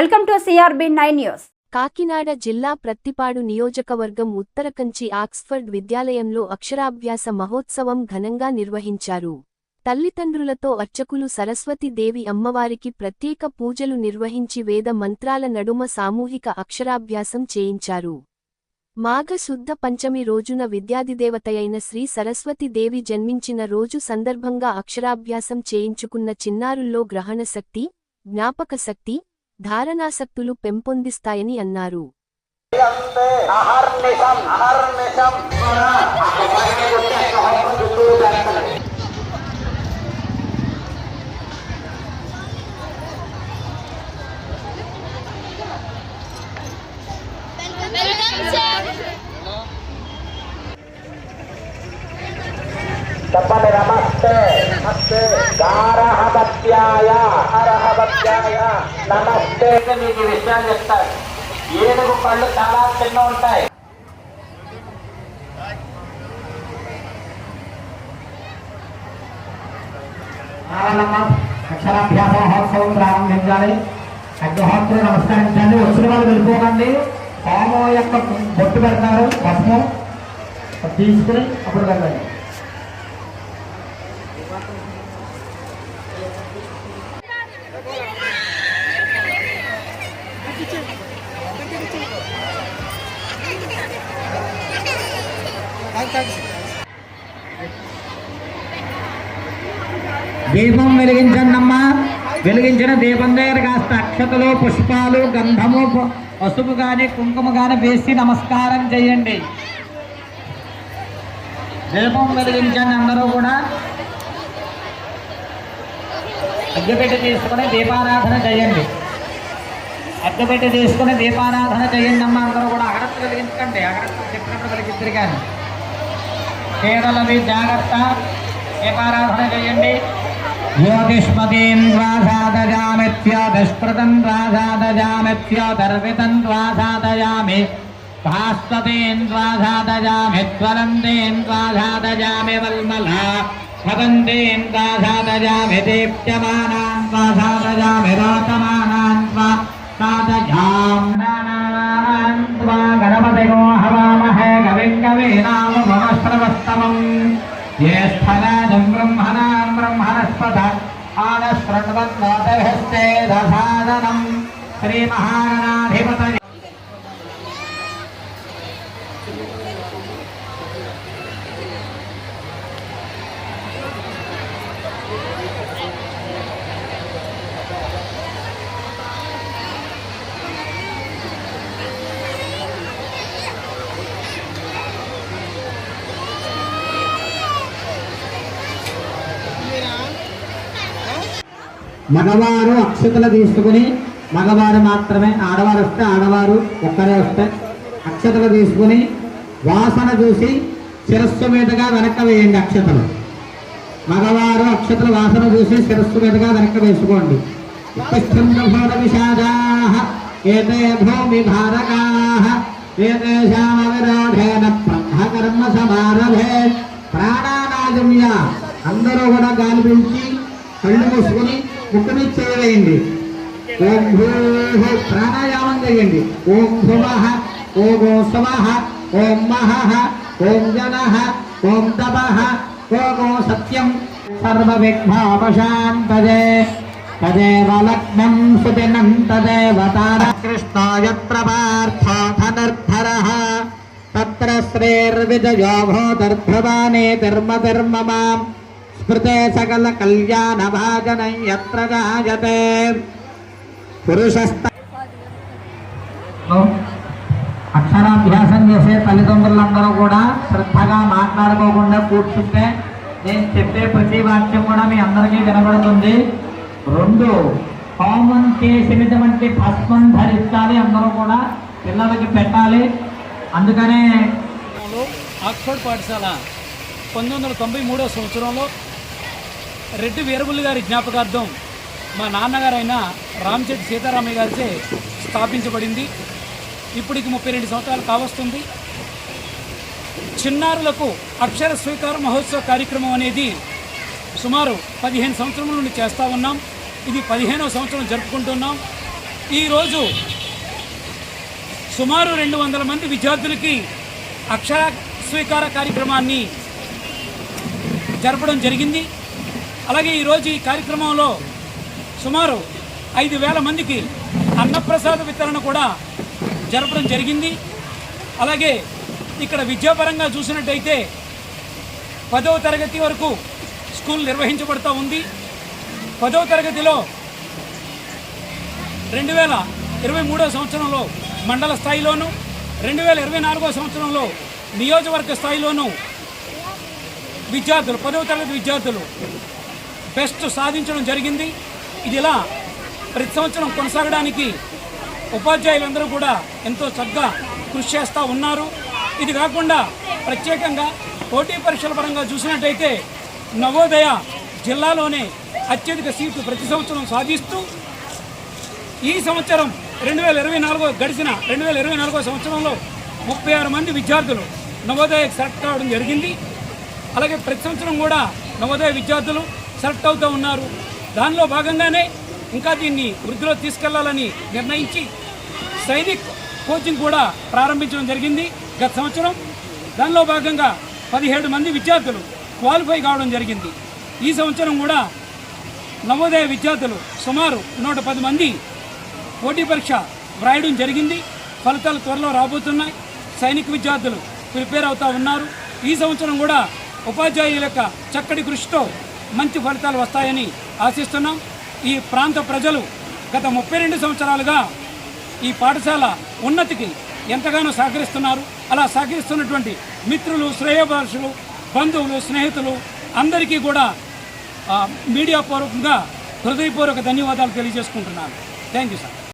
Welcome to CRB nine news. Kakinada జిల్లా ప్రత్తిపాడు నియోజకవర్గం Uttarakanchi Oxford విద్యాలయంలో అక్షరాభ్యాస మహోత్సవం ఘనంగా నిర్వహించారు. తల్లిదండ్రులతో అర్చకులు సరస్వతీదేవి అమ్మవారికి ప్రత్యేక పూజలు నిర్వహించి వేద మంత్రాల నడుమ సామూహిక అక్షరాభ్యాసం చేయించారు. మాఘ శుద్ధ పంచమి రోజున విద్యాధిదేవతయైన శ్రీ సరస్వతీదేవి జన్మించిన రోజు సందర్భంగా అక్షరాభ్యాసం చేయించుకున్న చిన్నారుల్లో గ్రహణశక్తి జ్ఞాపకశక్తి ధారణాసక్తులు పెంపొందిస్తాయని అన్నారు. నమస్తే గారహవత్యాయ హరహవత్యాయ నమస్తే మీకు విషయాలు చెప్తారు ఏనుగు కళ్ళు చాలా చిన్న ఉంటాయి. అక్షరాభ్యాస మహోత్సవం ప్రారంభించాలి. అగ్రహోత్రులు నమస్కరించండి. వచ్చిన వాళ్ళు వెళ్ళిపోకండి. హోమం యొక్క బొట్టు పెడతారు. భస్మం తీసుకుని అప్పుడు వెళ్ళండి. దీపం వెలిగించండమ్మా. వెలిగించిన దీపం దగ్గర కాస్త అక్షతలు పుష్పాలు గంధము పసుపు కానీ కుంకుమ కానీ వేసి నమస్కారం చేయండి. దీపం వెలిగించండి అందరూ కూడా. అగ్గిపెట్టి తీసుకుని దీపారాధన చేయండి. అగ్గిపెట్టి తీసుకుని దీపారాధన చేయండి అమ్మ అందరూ కూడా. అగ్రత్త వెలిగించకండి అగ్రత్త చెప్పినప్పుడు వెలిగించరు కానీ. పేదలవి జాగ్రత్త. దీపారాధన చేయండి. జ్యోతిష్పదీం ద్వాసాదజామిత్యోతిష్పృతం ద్వాసాదజామిత్యోదర్వితం ద్వాసాదజామి భాస్వతీం ద్వాసాదజామి జ్వలంతీం ద్వాసాదజామి వల్మలా. స్వతంతీం ద్వాసాదజామి దీప్యమానాం ద్వాసాదజామి రోతమానాన్ వేద సాధనం. శ్రీ మహాగణాధిపతయ మగవారు అక్షతలు తీసుకుని మగవారు మాత్రమే ఆడవారు వస్తే ఆడవారు ఒక్కరే వస్తే అక్షతలు తీసుకుని వాసన చూసి శిరస్సు మీదుగా వెనక వేయండి అక్షతలు. మగవారు అక్షతల వాసన చూసి శిరస్సు మీదుగా వెనక వేసుకోండి. ఉపస్థంభోర విషాదాః ఏతే భూమి భారకాః ఏతేషామ విరోధేన బ్రహ్మకర్మ సమారభే. ప్రాణానాజమ్య అందరూ కూడా గాలి పీల్చి కళ్ళు మూసుకుని ముక్కు మీద చేయవేయండి ఓం భూః ప్రాణాయామం చేయండి. ఓం భువః ఓం ఓసవః ఓం మహహ ఓం జనః ఓం తపః ఓం సత్యం. సర్వవిఘ్నోపశాంతజే. తదేవ లగ్నం సుదినం తదేవ తార కృష్ణో తత్ర శ్రేర్విజయోభోదర్భవానే ధర్మ ధర్మ మాం స్మృతే సకల కళ్యాణ భాజనం యత్ర జాయతే. పురుషస్త అక్షరాభ్యాసం చేసే తల్లిదండ్రులందరూ కూడా శ్రద్ధగా మాట్లాడుకోకుండా కూర్చుంటే నేను చెప్పే ప్రతి వాక్యం కూడా మీ అందరికీ వినబడుతుంది. రెండు హోమం చేసినటువంటి భస్మం ధరించాలి అందరూ కూడా పిల్లలకి పెట్టాలి. అందుకనే ఆక్స్ఫర్డ్ పాఠశాల పంతొమ్మిది వందల తొంభై మూడవ సంవత్సరంలో రెడ్డి వీరబుల్లి గారి జ్ఞాపకార్థం మా నాన్నగారైన రామచెట్టి సీతారామయ్య గారిచే స్థాపించబడింది. ఇప్పటికి ముప్పై రెండు సంవత్సరాలు కావస్తుంది. చిన్నారులకు అక్షర స్వీకార మహోత్సవ కార్యక్రమం అనేది సుమారు పదిహేను సంవత్సరముల నుండి చేస్తూ ఉన్నాం. ఇది పదిహేనవ సంవత్సరం జరుపుకుంటున్నాం. ఈరోజు సుమారు రెండు వందల మంది విద్యార్థులకి అక్షర స్వీకార కార్యక్రమాన్ని జరపడం జరిగింది. అలాగే ఈరోజు ఈ కార్యక్రమంలో సుమారు ఐదు వేల మందికి అన్నప్రసాద వితరణ కూడా జరపడం జరిగింది. అలాగే ఇక్కడ విద్యాపరంగా చూసినట్టయితే పదవ తరగతి వరకు స్కూల్ నిర్వహించబడుతూ ఉంది. పదవ తరగతిలో రెండు వేల ఇరవై మూడో సంవత్సరంలో మండల స్థాయిలోను రెండు వేల ఇరవై నాలుగో సంవత్సరంలో నియోజకవర్గ స్థాయిలోను విద్యార్థులు పదవ తరగతి విద్యార్థులు బెస్ట్ సాధించడం జరిగింది. ఇది ఇలా ప్రతి సంవత్సరం కొనసాగడానికి ఉపాధ్యాయులందరూ కూడా ఎంతో చక్కగా కృషి చేస్తూ ఉన్నారు. ఇది కాకుండా ప్రత్యేకంగా పోటీ పరీక్షల పరంగా చూసినట్టయితే నవోదయ జిల్లాలోనే అత్యధిక సీట్లు ప్రతి సంవత్సరం సాధిస్తూ ఈ సంవత్సరం రెండు వేల ఇరవై నాలుగో గడిచిన రెండు వేల ఇరవై నాలుగో సంవత్సరంలో ముప్పై ఆరు మంది విద్యార్థులు నవోదయకు సెలెక్ట్ కావడం జరిగింది. అలాగే ప్రతి సంవత్సరం కూడా నవోదయ విద్యార్థులు సెలెక్ట్ అవుతూ ఉన్నారు. దానిలో భాగంగానే ఇంకా దీన్ని వృద్ధిలో తీసుకెళ్ళాలని నిర్ణయించి సైనిక్ కోచింగ్ కూడా ప్రారంభించడం జరిగింది. గత సంవత్సరం దానిలో భాగంగా పదిహేడు మంది విద్యార్థులు క్వాలిఫై కావడం జరిగింది. ఈ సంవత్సరం కూడా నవోదయ విద్యార్థులు సుమారు నూట పది మంది పోటీ పరీక్ష వ్రాయడం జరిగింది. ఫలితాలు త్వరలో రాబోతున్నాయి. సైనిక విద్యార్థులు ప్రిపేర్ అవుతూ ఉన్నారు. ఈ సంవత్సరం కూడా ఉపాధ్యాయుల యొక్క చక్కటి కృషితో మంచి ఫలితాలు వస్తాయని ఆశిస్తున్నాం. ఈ ప్రాంత ప్రజలు గత ముప్పై రెండు సంవత్సరాలుగా ఈ పాఠశాల ఉన్నతికి ఎంతగానో సహకరిస్తున్నారు. అలా సహకరిస్తున్నటువంటి మిత్రులు శ్రేయభాషులు బంధువులు స్నేహితులు అందరికీ కూడా మీడియా పూర్వకంగా హృదయపూర్వక ధన్యవాదాలు తెలియజేసుకుంటున్నాను. Thank you sir.